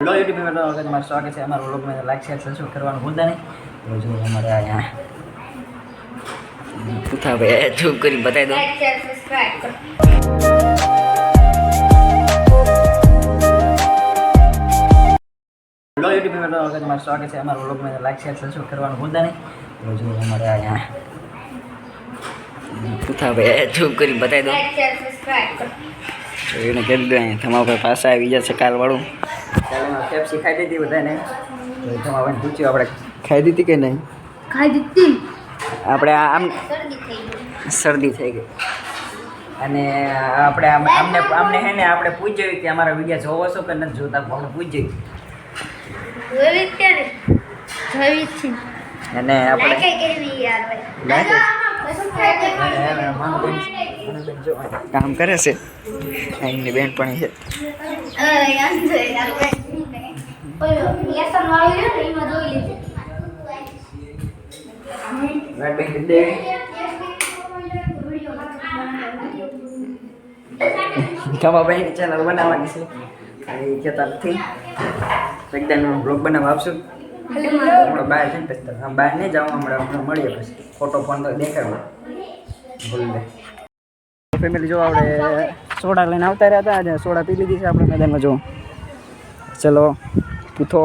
Hello YouTube family વખત તમારું સ્વાગત છે અમારા વ્લોગમાં લાઈક શેર સબસ્ક્રાઈબ કરવાનું ભૂલતા નહીં. જો અમારે અહીંયા પૂછા ભાઈ ચૂપ કરી બતાવી દો હેલો યુટ્યુબ ફેમિલી વખત તમારું સ્વાગત છે અમારા વ્લોગમાં લાઈક શેર સબસ્ક્રાઈબ કરવાનું ભૂલતા નહીં. જો અમારે અહીંયા પૂછા ભાઈ ચૂપ કરી બતાવી દો એને કહી દીધું અહીંયા તમારા ભાઈ પાસે આવી જશે કાલવાળું. કાલે પેપ્સી ખાઈ દીધી બધાને. તો તમારા ભાઈ પૂછ્યું આપણે ખાઈ દીધી કે નહીં? ખાઈ દીધી. આપણે આમ શરદી થઈ ગઈ. શરદી થઈ ગઈ. અને આપણે આમ- આમને આમને હે ને આપણે પૂછ્યું કે અમારા વીડિયો જોવો છો કે નથી જોતા પણ પૂછ્યું અને આપણે કામ કરે છે? અહીંની બેન પણ છે. એમાં બેન ચેનલ બનાવવાની છે. એ કહેતા નથી. એકદમ બ્લોગ બનાવવા આપશું હમણાં બહાર છે ને પછી તો બહાર નહીં જાવ હમણાં હમણાં મળીએ પછી. ફોટો ફોન તો દેખાડો ભૂલ દે ફેમિલી જો આપણે સોડા લઈને આવતા રહ્યા હતા. આજે સોડા પી લીધી છે આપણે મેદાનમાં જો. ચલો પૂથો.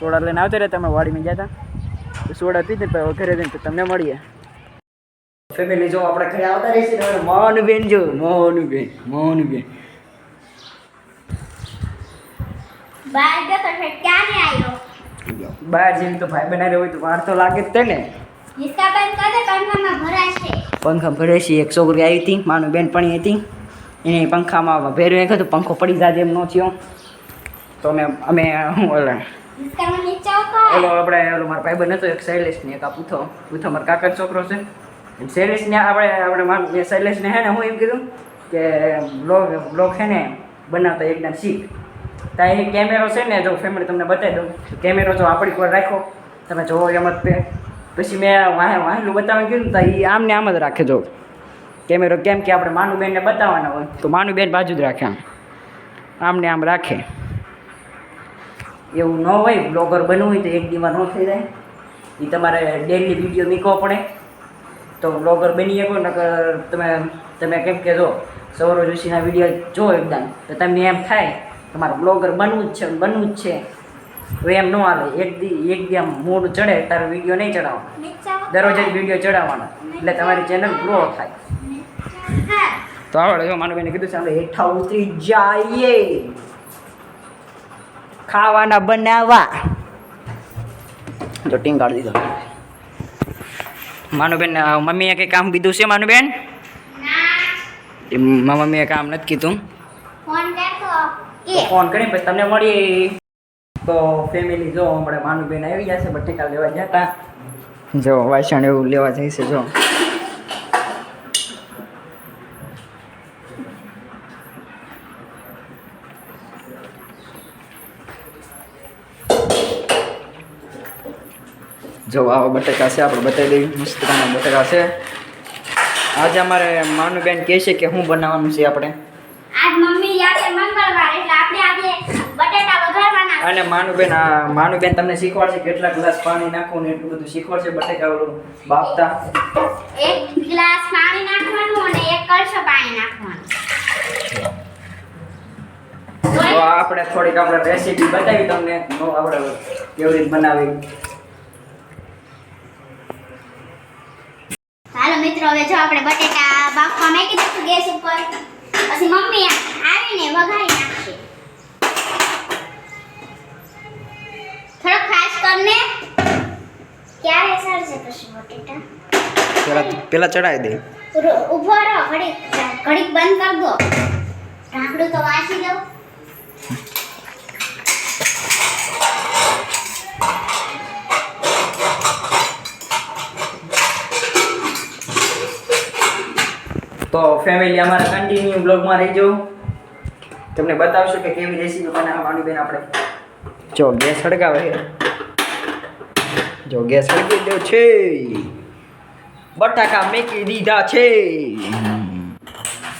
સોડા લઈને આવતા રહ્યા તમે વાડીમાં ગયા હતા. સોડા પીધી પછી ઘરે જઈને તો તમને મળીએ. ફેમિલી જો આપણે ઘરે આવતા રહીશું ને મોહનબેન જો. મોહનબેન મોહનબેન. બહાર ગયો તો ક્યારે આવ્યો બહાર જઈને તો ભાઈ બનાવી હોય તો વાર તો લાગે જ તે ને હિસકા બંધ કરે પંખામાં ભરાશે પંખા ભરે છે એક છોકરી આવી હતી માનું બેન પણ હતી. એને પંખામાં ભેર્યું એક હતું પંખો પડી જાય એમ ન થયો. તો અમે અમે હું ઓલા ઓલો આપણે ઓલો મારા ભાઈ બને તો એક શૈલેષ ને એક આ પૂથો. પૂથો મારો કાકા છોકરો છે. શૈલેષને આપણે આપણે મારું શૈલેષ ને હે ને હું એમ કીધું કે બ્લોગ બ્લોગ છે ને બનાવતા એકદમ શીખ. ત્યાં એ કેમેરો છે ને જો ફેમિલી તમને બતાવી દઉં. કેમેરો જો આપણી પર રાખો. તમે જોવો એમ જ તે. પછી મેં વાહે, વાહેલું બતાવવાનું કીધું તો એ આમ ને આમ જ રાખે જો. કેમેરો કેમ કે આપણે માનુબેનને બતાવવાના હોય. તો માનુબેન બાજુ જ રાખે આમ. આમ ને આમ રાખે. એવું ન હોય બ્લોગર બનવું હોય તો એક દીમાં ન થઈ જાય. એ તમારે ડેલી વીડિયો મૂકવો પડે. તો બ્લોગર બની શકો, નકર તમે તમે કેમ કે જો, સૌરવ જોશીના વીડિયો જો એકદમ. તો તમને એમ થાય તમારે બ્લોગર બનવું જ છે બનવું જ છે. તો એમ ન આવે એક દી એક દી આમ મૂડ ચડે તારો વીડિયો નહીં ચડાવો. દરરોજ જ વીડિયો ચડાવવાનો. એટલે તમારી ચેનલ ગ્રો થાય. તો આવડે જો માનવીને કીધું છે હેઠા ઉતરી જઈએ. ખાવાના બનાવવા જો ટીંગ કાઢી દીધો માનુબેન મમ્મીએ કંઈ કામ કીધું છે માનુબેન મમ્મીએ કામ નથી કીધું. ફોન કરી પછી તમને મળીએ તો ફેમિલી જો હમણાં માનુબેન આવી જશે બટેકા લેવા જતા. જો વાસણ એવું લેવા જઈશે જો. જો આવા બટેકા છે આપણે બતાવી દઈએ. મસ્ત બટેકા છે. આજે અમારે માનુબેન કહે છે કે શું બનાવવાનું છે આપણે. આજ મમ્મી આજે મંગળવાર એટલે આપણે આજે બટેટા વઘારવાના અને માનુબેન આ માનુબેન તમને શીખવાડશે કેટલા ગ્લાસ પાણી નાખવું ને એટલું બધું શીખવાડશે બટેકા ઓલું બાફતા. એક ગ્લાસ પાણી નાખવાનું અને એક કળશો પાણી નાખવાનું. તો આપણે થોડીક આપણે રેસીપી બતાવી તમને. નો આપણે કેવી રીતે બનાવી. હાલો મિત્રો હવે જો આપણે બટેટા બાફવા મૂકી દઈશું ગેસ ઉપર પછી મમ્મી આવીને વઘારી નાખશે. થોડો ખાસ કરને. ક્યારે સળશે પછી બટેટા? પેલા પેલા ચડાવી દે. ઊભો ઊભો રહો ઘડીક ઘડીક બંધ કર દો. ઢાંકણું તો વાંચી દઉં. તો ફેમિલી અમારા કન્ટિન્યુ બ્લોગમાં રહેજો. તમને બતાવશું કે કેવી રેસીપી બનાવવા બેન આપણે. જો ગેસ સળગાવે જો ગેસ સળગી ગયો છે. બટાકા મેકી દીધા છે.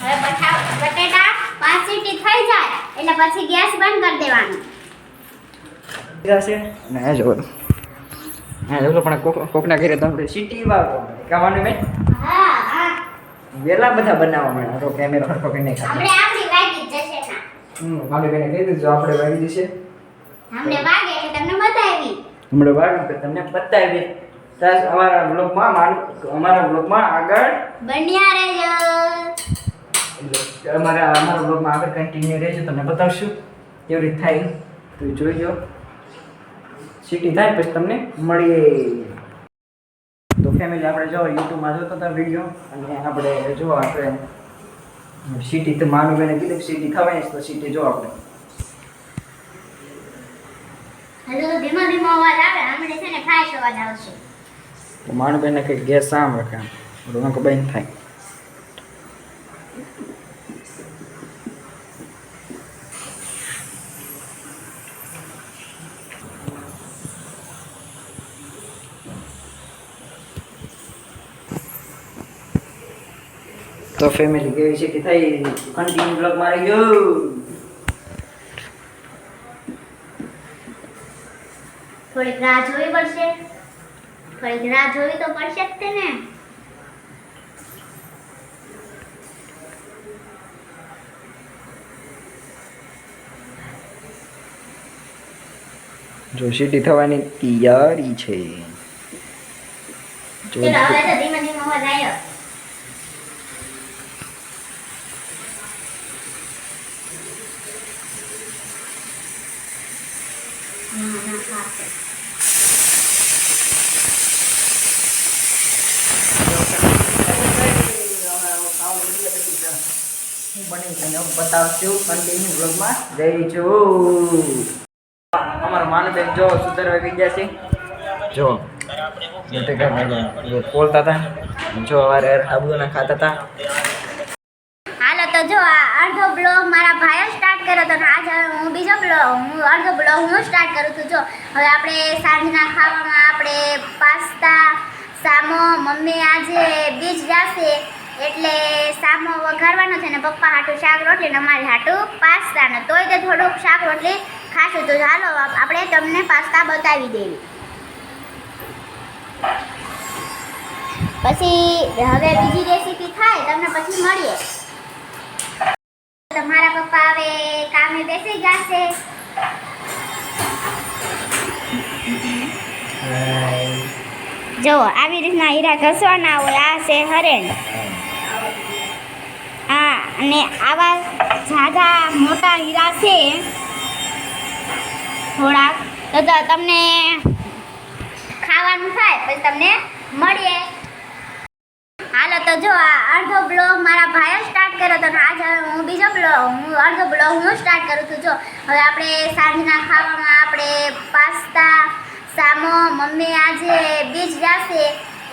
હવે બટા બટેટા પાંચ સીટી થઈ જાય એટલે પછી ગેસ બંધ કરી દેવાનો. છે? અને જો. હા જો પણ કોક કોકના ઘરે તો આપણે સીટી વાળો કહેવાનું મેં? હા. વેલા બધા બનાવવા માંડ્યા તો કેમેરો હરખો કરીને નહીં આપણે આપણી વાગી જશે ના. હમ મારી બેને કહી દીધું આપણે વાગી દીશે અમને વાગે એટલે તમને બતાવી. હમણાં વાગે કે તમને બતાવી તાસ અમારા બ્લોગમાં મારું અમારા બ્લોગમાં આગળ બન્યા રહેજો. અમારા અમારા બ્લોગમાં આગળ કન્ટિન્યુ રહેજો તમને બતાવશું. કેવી રીતે થાય. તો જોઈજો સિટી થાય પછી તમને મળીએ. ફેમિલી આપણે જો યુટ્યુબમાં જોતા હતા વીડિયો અને આપણે જો આપણે સિટી તો માનું બેને કીધું સિટી ખવાય તો સિટી જો આપણે. હજુ તો ધીમો ધીમો અવાજ આવે હમણાં છે ને ફાઈશ અવાજ આવશે. માનું બેને કંઈક ગેસ આમ રાખે આમ. રોંક થાય. તો ફેમિલી કેવી છે કે થઈ? કન્ટિન્યુ બ્લોગ મારી ગયો થોડીક રાહ જોવી પડશે. થોડીક રાહ જોવી તો પડશે જ તે ને થવાની તૈયારી છે. ધીમે ધીમે અવાજ આવ્યો. ના, ના, ખાશે. બની જો સુધારવા ગઈ ગયા છે જો બોલતા ખાતા હતા હાલો તો જો આ બ્લોગ મારા ભાઈએ સ્ટાર્ટ કર્યો હતો હું બીજો બ્લોગ હું અડધો બ્લોગ હું સ્ટાર્ટ કરું છું. જો, હવે આપણે સાંજના ખાવામાં આપણે પાસ્તા, સામો, મમ્મી આજે બીજ જશે એટલે સામો વઘારવાનો છે ને પપ્પા હાટું શાક રોટલી ને અમારે હાટું પાસ્તા ને તોય તે થોડુંક શાક રોટલી ખાશું. તો ચાલો આપણે તમને પાસ્તા બતાવી દેવી પછી હવે બીજી રેસીપી થાય, તમને પછી મળીએ. તમારા પપ્પા હવે કામે બેસી જશે. જો, આવી રીતના હીરા ઘસવાના હોય, આ છે હરેણ હા, અને આવા ઝાઝા મોટા હીરા છે. થોડાક. તો તો તમને ખાવાનું થાય, પછી તમને મળીએ. હાલો તો જો, આ અડધો બ્લોગ મારા ભાઈએ સ્ટાર્ટ કર્યો ને આજે હું બીજો બ્લોગ હું અડધો બ્લોગ હું સ્ટાર્ટ કરું છું. જો, હવે આપણે સાંજના ખાવામાં આપણે પાસ્તા, સામો, મમ્મી આજે બીજ જશે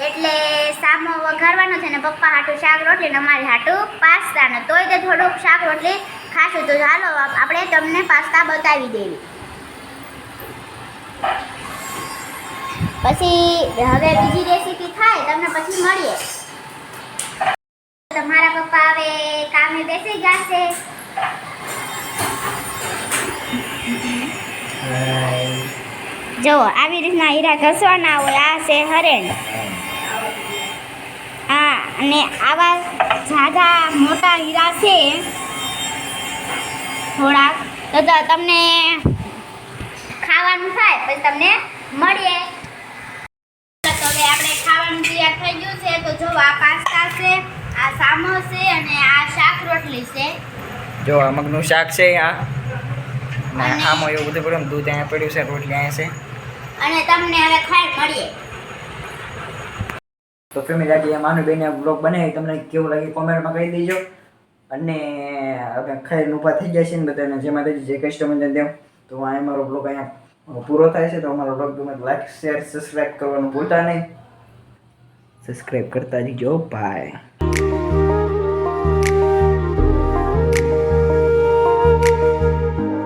એટલે સામો વઘારવાનો છે ને, પપ્પા હાટું શાક રોટલી ને અમારી હાટું પાસ્તા ને, તોય તે થોડુંક શાક રોટલી ખાશું. તો ચાલો આપણે તમને પાસ્તા બતાવી દેવી. પછી, હવે બીજી રેસીપી થાય, તમને પછી મળીએ. તમારા પપ્પા હવે કામે બેસી જશે જો, આવી રીતના હીરા ઘસવાના હોય, આ છે હરેણ હા, અને આવા ઝાઝા મોટા હીરા છે. થોડાક. તો તમને ખાવાનું થાય, પછી તમને મળીએ. તો હવે આપણે ખાવાનું તૈયાર થઈ ગયું છે. તો જો, આ પાસ્તા છે. સામો છે અને આ શાક રોટલી છે. જો આ મગનું શાક છે આ. આમાં એવું બધું પડ્યું દૂધ અહીંયા પડ્યું છે રોટલી અહીંયા છે. અને તમને હવે ખાઈ મળીએ. તો ફેમિલી આજે માનું બેને બ્લોગ બનાવી તમને કેવું લાગે કોમેન્ટમાં કહી દેજો. અને હવે ખાઈને ઊભા થઈ ગયા છે ને બધાને જે માતાજી જે કસ્ટમરને દેવ તો આ અમારો બ્લોગ અહીંયા પૂરો થાય છે. તો અમારો બ્લોગ તમે લાઈક શેર સબસ્ક્રાઈબ કરવાનું ભૂલતા નહીં. સબસ્ક્રાઈબ કરતા જજો બાય